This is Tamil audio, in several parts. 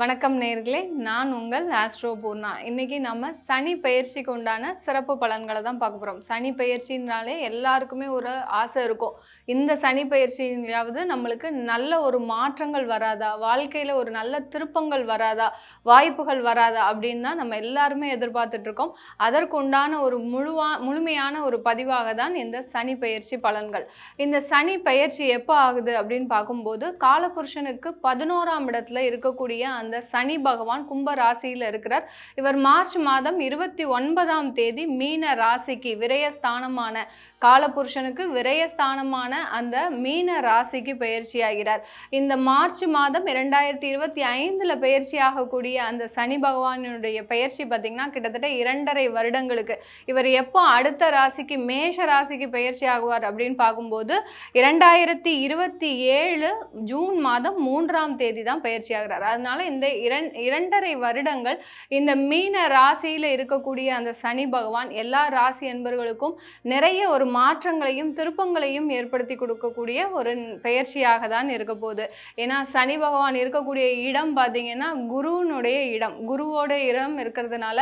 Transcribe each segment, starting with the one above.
வணக்கம் நேர்களே நான் உங்கள் ஆஸ்ட்ரோ பூர்ணா. இன்றைக்கி நம்ம சனி பயிற்சிக்கு உண்டான சிறப்பு பலன்களை தான் பார்க்க போகிறோம் சனி பயிற்சினாலே எல்லாருக்குமே ஒரு ஆசை இருக்கும். இந்த சனி பயிற்சியாவது நம்மளுக்கு நல்ல ஒரு மாற்றங்கள் வராதா? வாழ்க்கையில் ஒரு நல்ல திருப்பங்கள் வராதா? வாய்ப்புகள் வராதா? அப்படின்னு தான் நம்ம எல்லாருமே எதிர்பார்த்துட்ருக்கோம் அதற்குண்டான அதற்கு உண்டான ஒரு முழுவா முழுமையான ஒரு பதிவாக தான் இந்த சனி பயிற்சி பலன்கள். இந்த சனி பயிற்சி எப்போ ஆகுது அப்படின்னு பார்க்கும்போது காலபுருஷனுக்கு பதினோராம் இடத்துல இருக்கக்கூடிய அந்த சனி பகவான் கும்ப ராசியில் இருக்கிறார். இவர் மார்ச் மாதம் இருபத்தி ஒன்பதாம் தேதி மீன ராசிக்கு விரயஸ்தானமான காலபுருஷனுக்கு விரயஸ்தானமான அந்த மீன ராசிக்கு பயிற்சி ஆகிறார் இந்த மார்ச் மாதம் இரண்டாயிரத்தி இருபத்தி ஐந்தில் பயிற்சி ஆகக்கூடிய அந்த சனி பகவானுடைய பயிற்சி பார்த்திங்கன்னா கிட்டத்தட்ட இரண்டரை வருடங்களுக்கு. இவர் எப்போ அடுத்த ராசிக்கு மேஷ ராசிக்கு பயிற்சி ஆகுவார் அப்படின்னு பார்க்கும்போது இரண்டாயிரத்தி இருபத்தி ஏழு ஜூன் மாதம் மூன்றாம் தேதி தான் பயிற்சி ஆகிறார் அதனால இந்த இரண் இரண்டரை வருடங்கள் இந்த மீன ராசியில் இருக்கக்கூடிய அந்த சனி பகவான் எல்லா ராசி என்பவர்களுக்கும் நிறைய ஒரு மாற்றங்களையும் திருப்பங்களையும் ஏற்படுத்தி கொடுக்கக்கூடிய ஒரு பெயர்ச்சியாக தான் இருக்க போகுது. ஏன்னா சனி பகவான் இருக்கக்கூடிய இடம் பார்த்தீங்கன்னா குருவினுடைய இடம். குருவோட இடம் இருக்கிறதுனால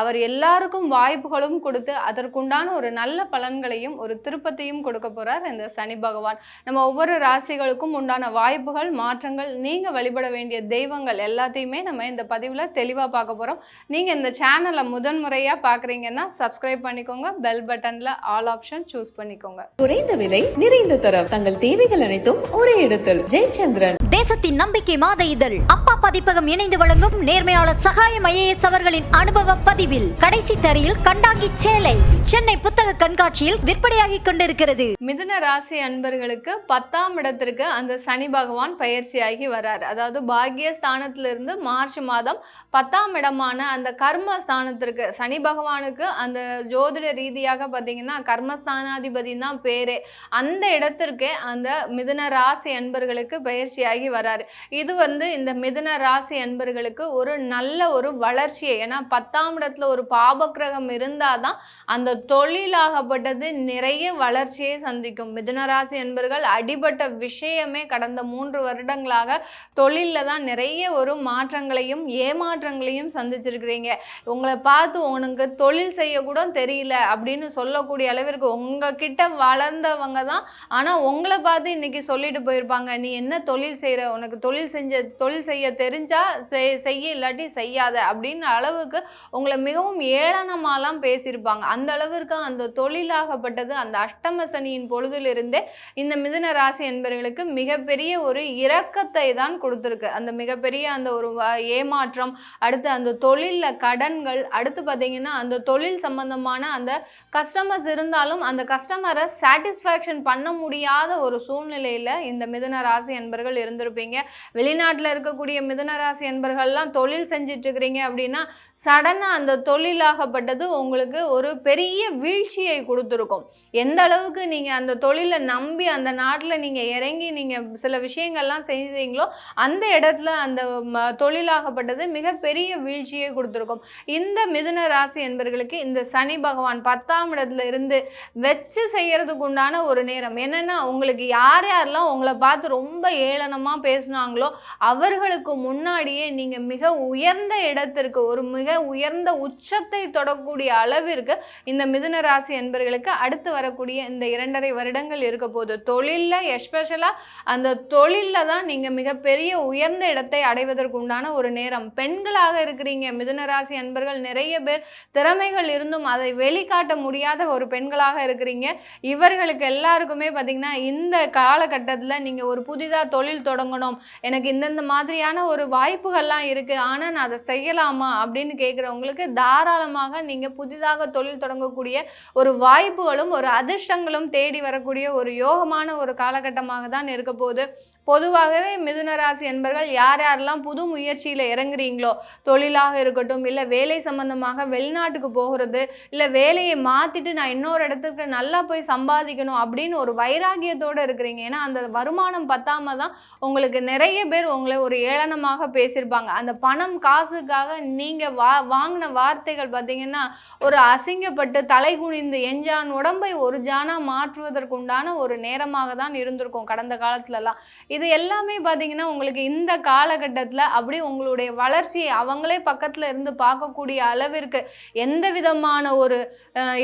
அவர் எல்லாருக்கும் வாய்ப்புகளும் கொடுத்து அதற்குண்டான ஒரு நல்ல பலன்களையும் ஒரு திருப்பத்தையும் கொடுக்க போகிறார் இந்த சனி பகவான். நம்ம ஒவ்வொரு ராசிகளுக்கும் உண்டான வாய்ப்புகள் மாற்றங்கள் நீங்கள் வழிபட வேண்டிய தெய்வங்கள் எல்லாத்தையுமே நம்ம இந்த பதிவில் தெளிவாக பார்க்க போகிறோம் நீங்கள் இந்த சேனலை முதன்முறையாக பார்க்குறீங்கன்னா சப்ஸ்கிரைப் பண்ணிக்கோங்க. பெல் பட்டனில் ஆல் ஆப்ஷன் சூஸ் பண்ணிக்கோங்க. குறைந்த விலை நிறைந்த தரம். தங்கள் தேவைகள் அனைத்தும் ஒரே இடத்தில். ஜெயச்சந்திரன். தேசத்தின் நம்பிக்கை மாத இதழ். அப்பா பதிப்பகம் இணைந்து வழங்கும் நேர்மையாளர் சகாயம் ஐஏஎஸ் அவர்களின் அனுபவ பதிவில் கடைசி தரையில் கண்டாங்கி சேலை. சென்னை புத்தக கண்காட்சியில் விற்பனையாகிக் கொண்டிருக்கிறது. மிதுன ராசி அன்பர்களுக்கு பத்தாம் இடத்திற்கு அந்த சனி பகவான் பயிற்சியாகி வரார். அதாவது பாகிய ஸ்தானத்திலிருந்து மார்ச் மாதம் பத்தாம் இடமான அந்த கர்ம ஸ்தானத்திற்கு சனி பகவானுக்கு அந்த ஜோதிட ரீதியாக பார்த்தீங்கன்னா கர்மஸ்தானாதிபதி தான் பேரே. அந்த இடத்திற்கே அந்த மிதுன ராசி அன்பர்களுக்கு பயிற்சியாகி வராரு. இது வந்து இந்த மிதுன ராசி அன்பர்களுக்கு ஒரு நல்ல ஒரு வளர்ச்சியை ஏன்னா பத்தாம் இடத்துல ஒரு பாபக்கிரகம் இருந்தாதான் அந்த தொழிலாகப்பட்டது நிறைய வளர்ச்சியை சந்திக்கும். மிதுன ராசி என்பர்கள் அடிபட்ட விஷயமே கடந்த மூன்று வருடங்களாக தொழிலில் தான் நிறைய ஒரு மாற்றங்களையும் ஏமாற்றங்களையும் சந்திச்சிருக்கிறீங்க. உங்களை பார்த்து உனக்கு தொழில் செய்யக்கூட தெரியல அப்படின்னு சொல்லக்கூடிய அளவிற்கு உங்ககிட்ட வளர்ந்தவங்க தான். ஆனால் உங்களை பார்த்து இன்னைக்கு சொல்லிட்டு போயிருப்பாங்க நீ என்ன தொழில் செய்கிற உனக்கு தொழில் செஞ்ச தொழில் செய்ய தெரிஞ்சா செய் செய்ய இல்லாட்டி செய்யாத அப்படின்னு அளவுக்கு உங்களை மிகவும் ஏளனமாலாம் பேசியிருப்பாங்க. அந்த அளவிற்கு அந்த தொழிலாகப்பட்டது அந்த அஷ்டம சனியின் பொழுதிலிருந்தே இந்த மிதுன ராசி என்பவர்களுக்கு மிகப்பெரிய ஒரு இரக்கத்தை தான் கொடுத்துருக்கு. அந்த மிகப்பெரிய அந்த ஒரு ஏமாற்றம் அடுத்து அந்த தொழிலில் கடன்கள் அடுத்து பார்த்தீங்கன்னா அந்த தொழில் சம்பந்தமான அந்த கஸ்டமர்ஸ் இருந்தாலும் அந்த கஸ்டமரை சாட்டிஸ்ஃபேக்ஷன் பண்ண முடியாத ஒரு சூழ்நிலையில் இந்த மிதுன ராசி என்பர்கள் இருந்திருப்பீங்க. வெளிநாட்டில் இருக்கக்கூடிய மிதுன ராசி என்பர்கள்லாம் தொழில் செஞ்சிட்டு இருக்கிறீங்க அப்படின்னா சடனாக அந்த தொழிலாகப்பட்டது உங்களுக்கு ஒரு பெரிய வீழ்ச்சியை கொடுத்துருக்கும். எந்த அளவுக்கு நீங்கள் அந்த தொழிலை நம்பி அந்த நாட்டில் நீங்கள் இறங்கி நீங்கள் சில விஷயங்கள்லாம் செய்தீங்களோ அந்த இடத்துல அந்த ம- தொழிலாகப்பட்டது மிகப்பெரிய வீழ்ச்சியை கொடுத்துருக்கும். இந்த மிதுன ராசி என்பர்களுக்கு இந்த சனி பகவான் பத்தாம் இடத்துல இருந்து வச்சு செய்கிறதுக்கு உண்டான ஒரு நேரம். என்னென்னா உங்களுக்கு யார் யாரெல்லாம் உங்களை பார்த்து ரொம்ப ஏளனமாக பேசுனாங்களோ அவர்களுக்கு முன்னாடியே நீங்கள் மிக உயர்ந்த இடத்திற்கு ஒரு மிக உயர்ந்த உச்சத்தை தொடக்கூடிய அளவிற்கு இந்த மிதுன ராசி என்பர்களுக்கு அடுத்து வரக்கூடிய இந்த இரண்டரை வருடங்கள் இருக்க போது தொழிலில் எஸ்பெஷலாக அந்த தொழிலில் தான் நீங்கள் மிகப்பெரிய உயர்ந்த இடத்தை அடைவதற்கு உண்டான ஒரு நேரம். பெண்களாக இருக்கிறீங்க மிதுன ராசி அன்பர்கள் நிறைய பேர் திறமைகள் இருந்தும் அதை வெளிக்காட்ட முடியாத ஒரு பெண்களாக இருக்கிறீங்க. இவர்களுக்கு எல்லாருக்குமே பார்த்தீங்கன்னா இந்த காலகட்டத்தில் நீங்கள் ஒரு புதிதாக தொழில் தொடங்கணும். எனக்கு இந்தந்த மாதிரியான ஒரு வாய்ப்புகள்லாம் இருக்குது ஆனால் நான் அதை செய்யலாமா? அப்படின்னு கேட்குறவங்களுக்கு தாராளமாக நீங்கள் புதிதாக தொழில் தொடங்கக்கூடிய ஒரு வாய்ப்புகளும் ஒரு அதிர்ஷ்டங்களும் தேடி வரக்கூடிய ஒரு யோகமான ஒரு காலகட்டமாக தான் இருக்க போகுது. பொதுவாகவே மிதுன ராசி என்பர்கள் யார் யாரெல்லாம் புது முயற்சியில் இறங்குறீங்களோ தொழிலாக இருக்கட்டும் இல்லை வேலை சம்பந்தமாக வெளிநாட்டுக்கு போகிறது இல்லை வேலையை மாற்றிட்டு நான் இன்னொரு இடத்துக்கு நல்லா போய் சம்பாதிக்கணும் அப்படின்னு ஒரு வைராகியத்தோடு இருக்கிறீங்க. ஏன்னா அந்த வருமானம் பத்தாம தான் உங்களுக்கு நிறைய பேர் உங்களை ஒரு ஏளனமாக பேசியிருப்பாங்க. அந்த பணம் காசுக்காக நீங்கள் வா வாங்கின வார்த்தைகள் பார்த்தீங்கன்னா ஒரு அசிங்கப்பட்டு தலை குனிந்து எஞ்சான் உடம்பை ஒரு ஜானா மாற்றுவதற்குண்டான ஒரு நேரமாக தான் இருந்திருக்கும் கடந்த காலத்துலலாம். இது எல்லாமே பார்த்தீங்கன்னா உங்களுக்கு இந்த காலகட்டத்தில் அப்படி உங்களுடைய வளர்ச்சியை அவங்களே பக்கத்தில் இருந்து பார்க்கக்கூடிய அளவிற்கு எந்த விதமான ஒரு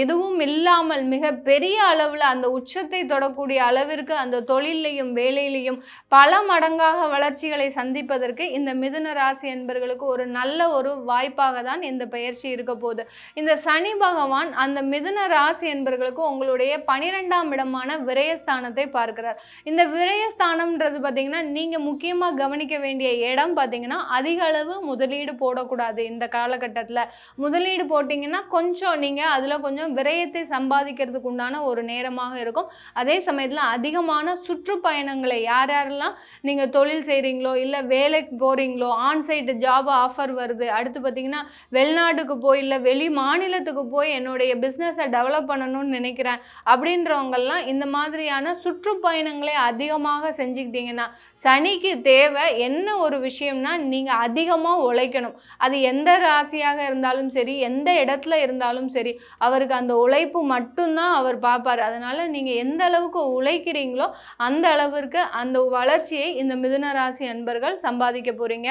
எதுவும் இல்லாமல் மிக பெரிய அளவில் அந்த உச்சத்தை தொடக்கூடிய அளவிற்கு அந்த தொழிலையும் வேலையிலையும் பல மடங்காக வளர்ச்சிகளை சந்திப்பதற்கு இந்த மிதுன ராசி என்பர்களுக்கு ஒரு நல்ல ஒரு வாய்ப்பாக தான் இந்த பயிற்சி இருக்க போகுது. இந்த சனி பகவான் அந்த மிதுன ராசி என்பர்களுக்கு உங்களுடைய பனிரெண்டாம் இடமான விரயஸ்தானத்தை பார்க்கிறார். இந்த விரயஸ்தானம்ன்றது பார்த்தீங்கன்னா நீங்கள் முக்கியமாக கவனிக்க வேண்டிய இடம் பார்த்தீங்கன்னா அதிக அளவு முதலீடு போடக்கூடாது இந்த காலகட்டத்தில். முதலீடு போட்டிங்கன்னா கொஞ்சம் நீங்கள் அதில் கொஞ்சம் விரயத்தை சம்பாதிக்கிறதுக்கு உண்டான ஒரு நேரமாக இருக்கும். அதே சமயத்தில் அதிகமான சுற்றுப்பயணங்களை யார் யாரெல்லாம் நீங்கள் தொழில் செய்கிறீங்களோ இல்லை வேலைக்கு போகிறீங்களோ ஆன்சைட்டு ஜாப் ஆஃபர் வருது. அடுத்து பார்த்தீங்கன்னா வெளிநாட்டுக்கு போய் இல்லை வெளி மாநிலத்துக்கு போய் என்னுடைய பிஸ்னஸை டெவலப் பண்ணணும்னு நினைக்கிறேன். அப்படின்றவங்கெல்லாம் இந்த மாதிரியான சுற்றுப்பயணங்களை அதிகமாக செஞ்சுக்கிட்டீங்கன்னா சனிக்கு தேவை என்ன ஒரு விஷயம்னா நீங்கள் அதிகமாக உழைக்கணும். அது எந்த ராசியாக இருந்தாலும் சரி எந்த இடத்துல இருந்தாலும் சரி அவருக்கு அந்த உழைப்பு மட்டும்தான் அவர் பார்ப்பார் அதனால் நீங்கள் எந்த அளவுக்கு உழைக்கிறீங்களோ அந்த அளவிற்கு அந்த வளர்ச்சியை இந்த மிதுன ராசி அன்பர்கள் சம்பாதிக்க போகிறீங்க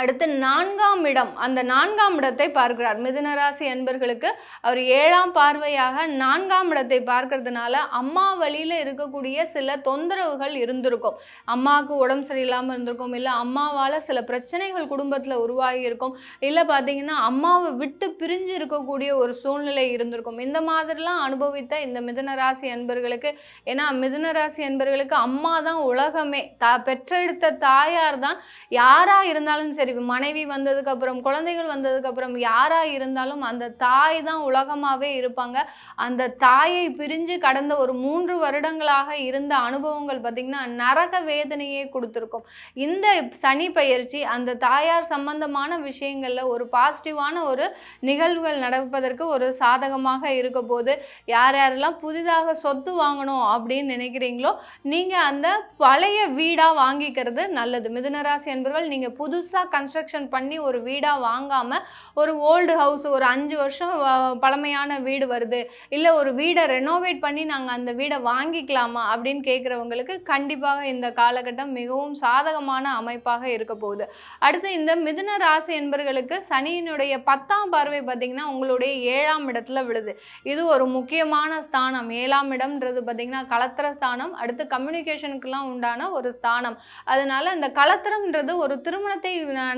அடுத்து நான்காம் இடம். அந்த நான்காம் இடத்தை பார்க்கிறார். மிதுனராசி அன்பர்களுக்கு அவர் ஏழாம் பார்வையாக நான்காம் இடத்தை பார்க்கறதுனால அம்மா வழியில் இருக்கக்கூடிய சில தொந்தரவுகள் இருந்திருக்கும். அம்மாவுக்கு உடம்பு சரியில்லாமல் இருந்திருக்கும். இல்லை அம்மாவால் சில பிரச்சனைகள் குடும்பத்தில் உருவாகி இருக்கும். இல்லை பார்த்தீங்கன்னா அம்மாவை விட்டு பிரிஞ்சு இருக்கக்கூடிய ஒரு சூழ்நிலை இருந்திருக்கும். இந்த மாதிரிலாம் அனுபவித்த இந்த மிதுனராசி அன்பர்களுக்கு ஏன்னா மிதுனராசி அன்பர்களுக்கு அம்மா தான் உலகமே. தா பெற்றெடுத்த தாயார் தான் யாராக இருந்தாலும் சரி மனைவி வந்ததுக்கு அப்புறம் குழந்தைகள் வந்ததுக்கு அப்புறம் யாரா இருந்தாலும் அந்த தாய் தான் உலகமாவே இருப்பாங்க. அந்த தாயை பிரிஞ்சு கடந்த ஒரு மூன்று வருடங்களாக இருந்த அனுபவங்கள் பார்த்திங்கன்னா நரக வேதனையே கொடுத்துருக்கும். இந்த சனி பயிற்சி அந்த தாயார் சம்பந்தமான விஷயங்கள்ல ஒரு பாசிட்டிவான ஒரு நிகழ்வுகள் நடப்பதற்கு ஒரு சாதகமாக இருக்க போது யார் யாரெல்லாம் புதிதாக சொத்து வாங்கணும் அப்படின்னு நினைக்கிறீங்களோ நீங்கள் அந்த பழைய வீடாக வாங்கிக்கிறது நல்லது. மிதுனராசி என்பவர்கள் நீங்கள் புதுசாக கன்ஸ்ட்ரக்ஷன் பண்ணி ஒரு வீடாக வாங்காமல் ஒரு ஓல்டு ஹவுஸ் ஒரு அஞ்சு வருஷம் பழமையான வீடு வருது. இல்லை ஒரு வீடை ரெனோவேட் பண்ணி நாங்கள் அந்த வீடை வாங்கிக்கலாமா அப்படின்னு கேட்குறவங்களுக்கு கண்டிப்பாக இந்த காலகட்டம் மிகவும் சாதகமான அமைப்பாக இருக்க போகுது. அடுத்து இந்த மிதுன ராசி என்பர்களுக்கு சனியினுடைய பத்தாம் பார்வை பார்த்தீங்கன்னா உங்களுடைய ஏழாம் இடத்துல விழுது. இது ஒரு முக்கியமான ஸ்தானம். ஏழாம் இடம்ன்றது பார்த்திங்கன்னா கலத்திர ஸ்தானம். அடுத்து கம்யூனிகேஷனுக்கெல்லாம் உண்டான ஒரு ஸ்தானம். அதனால இந்த கலத்திரம்ன்றது ஒரு திருமணத்தை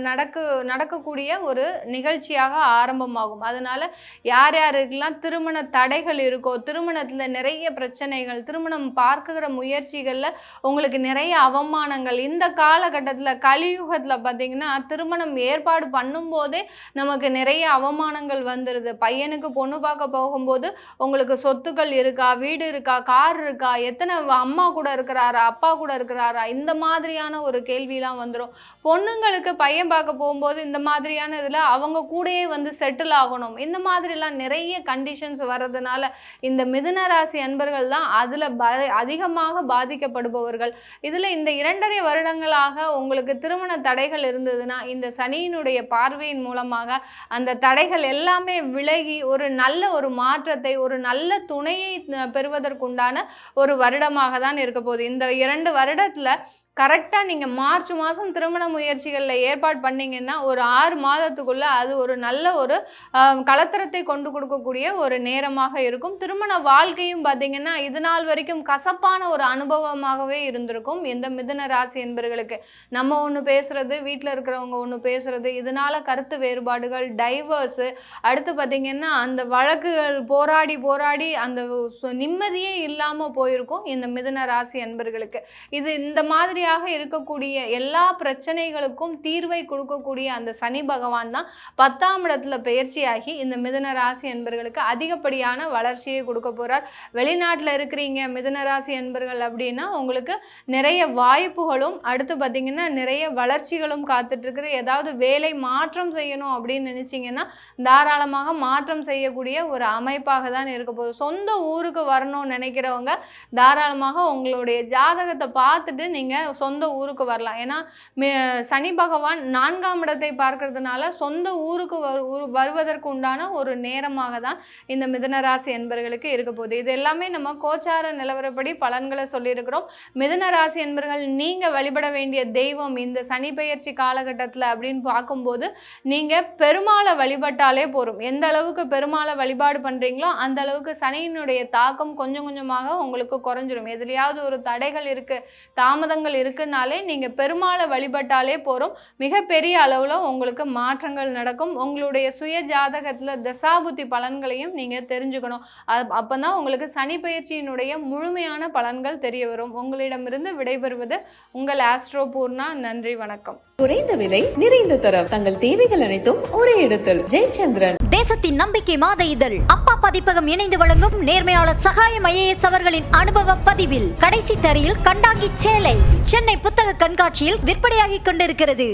நடக்கு நடக்கக்கூடிய ஒரு நிகழ்ச்சியாக ஆரம்பமாகும். அதனால யார் யாருக்கெல்லாம் திருமண தடைகள் இருக்கோ திருமணத்தில் நிறைய பிரச்சனைகள் திருமணம் பார்க்குற முயற்சிகளில் உங்களுக்கு நிறைய அவமானங்கள் இந்த காலகட்டத்தில் கலியுகத்தில் பார்த்தீங்கன்னா திருமணம் ஏற்பாடு பண்ணும்போதே நமக்கு நிறைய அவமானங்கள் வந்துடுது பையனுக்கு பொண்ணு பார்க்க போகும்போது உங்களுக்கு சொத்துக்கள் இருக்கா வீடு இருக்கா கார் இருக்கா எத்தனை அம்மா கூட இருக்கிறாரா அப்பா கூட இருக்கிறாரா இந்த மாதிரியான ஒரு கேள்வியெலாம் வந்துடும் பொண்ணுங்களுக்கு பையன் பார்க்க போகும்போது இந்த மாதிரியான இதில் அவங்க கூடயே வந்து செட்டில் ஆகணும். இந்த மாதிரிலாம் நிறைய கண்டிஷன்ஸ் வர்றதுனால இந்த மிதுன ராசி அன்பர்கள் தான் அதில் ப அதிகமாக பாதிக்கப்படுபவர்கள். இதில் இந்த இரண்டரை வருடங்களாக உங்களுக்கு திருமண தடைகள் இருந்ததுன்னா இந்த சனியினுடைய பார்வையின் மூலமாக அந்த தடைகள் எல்லாமே விலகி ஒரு நல்ல ஒரு மாற்றத்தை ஒரு நல்ல துணையை பெறுவதற்குண்டான ஒரு வருடமாக தான் இருக்க போகுது. இந்த இரண்டு வருடத்தில் கரெக்டாக நீங்கள் மார்ச் மாதம் திருமண முயற்சிகளில் ஏற்பாடு பண்ணீங்கன்னா ஒரு ஆறு மாதத்துக்குள்ளே அது ஒரு நல்ல ஒரு கலத்தரத்தை கலத்திரத்தை கொண்டு கொடுக்கக்கூடிய ஒரு நேரமாக இருக்கும். திருமண வாழ்க்கையும் பார்த்தீங்கன்னா இது நாள் வரைக்கும் கசப்பான ஒரு அனுபவமாகவே இருந்திருக்கும். எந்த மிதுன ராசி என்பர்களுக்கு நம்ம ஒன்று பேசுகிறது வீட்டில் இருக்கிறவங்க ஒன்று பேசுகிறது இதனால கருத்து வேறுபாடுகள் டைவர்ஸு அடுத்து பார்த்தீங்கன்னா அந்த வழக்குகள் போராடி போராடி அந்த சு- நிம்மதியே இல்லாமல் போயிருக்கும் இந்த மிதுன ராசி என்பர்களுக்கு. இது இந்த மாதிரி மாதிரியாக இருக்கக்கூடிய எல்லா பிரச்சனைகளுக்கும் தீர்வை கொடுக்கக்கூடிய அந்த சனி பகவான் தான் பத்தாம் இடத்துல பயிற்சியாகி இந்த மிதுன ராசி என்பர்களுக்கு அதிகப்படியான வளர்ச்சியை கொடுக்க போகிறார் வெளிநாட்டில் இருக்கிறீங்க மிதுன ராசி என்பர்கள் அப்படின்னா உங்களுக்கு நிறைய வாய்ப்புகளும் அடுத்து பார்த்தீங்கன்னா நிறைய வளர்ச்சிகளும் காத்துட்டு ஏதாவது வேலை மாற்றம் செய்யணும் அப்படின்னு நினச்சிங்கன்னா தாராளமாக மாற்றம் செய்யக்கூடிய ஒரு அமைப்பாக தான் இருக்க போகுது. சொந்த ஊருக்கு வரணும்னு நினைக்கிறவங்க தாராளமாக உங்களுடைய ஜாதகத்தை பார்த்துட்டு நீங்கள் சொந்த ஊருக்கு வரலாம். ஏன்னா சனி பகவான் நான்காம் இடத்தை பார்க்கறதுனால சொந்த ஊருக்கு வரு- வருவதற்கு உண்டான ஒரு நேரமாக தான் இந்த மிதனராசி என்பர்களுக்கு இருக்க போகுது. இது எல்லாமே நம்ம கோச்சார நிலவரப்படி பலன்களை சொல்லியிருக்கிறோம். மிதனராசி என்பர்கள் நீங்கள் வழிபட வேண்டிய தெய்வம் இந்த சனி பெயர்ச்சி காலகட்டத்தில் அப்படின்னு பார்க்கும்போது நீங்கள் பெருமாளை வழிபட்டாலே போதும். எந்த அளவுக்கு பெருமாளை வழிபாடு பண்ணுறீங்களோ அந்த அளவுக்கு சனியினுடைய தாக்கம் கொஞ்சம் கொஞ்சமாக உங்களுக்கு குறைஞ்சிரும். எதுலையாவது ஒரு தடைகள் இருக்குது தாமதங்கள் இருக்குனாலே நீங்கள் பெருமாளை வழிபட்டாலே போகிறோம் மிகப்பெரிய அளவில் உங்களுக்கு மாற்றங்கள் நடக்கும். உங்களுடைய சுய ஜாதகத்தில் தசாபுத்தி பலன்களையும் நீங்கள் தெரிஞ்சுக்கணும். அது அப்பதான் உங்களுக்கு சனி பயிற்சியினுடைய முழுமையான பலன்கள் தெரிய வரும். உங்களிடமிருந்து விடைபெறுவது உங்கள் ஆஸ்ட்ரோ பூர்ணா. நன்றி வணக்கம். குறைந்த விலை நிறைந்த தரம். தங்கள் தேவைகள் அனைத்தும் ஒரே இடத்தில். ஜெயச்சந்திரன். தேசத்தின் நம்பிக்கை மாத இதழ். அப்பா பதிப்பகம் இணைந்து வழங்கும் நேர்மையாளர் சகாயம் ஐஏஎஸ் அவர்களின் அனுபவ பதிவில். கடைசி தரையில் கண்டாங்கி சேலை. சென்னை புத்தக கண்காட்சியில் விற்பனையாகிக் கொண்டிருக்கிறது.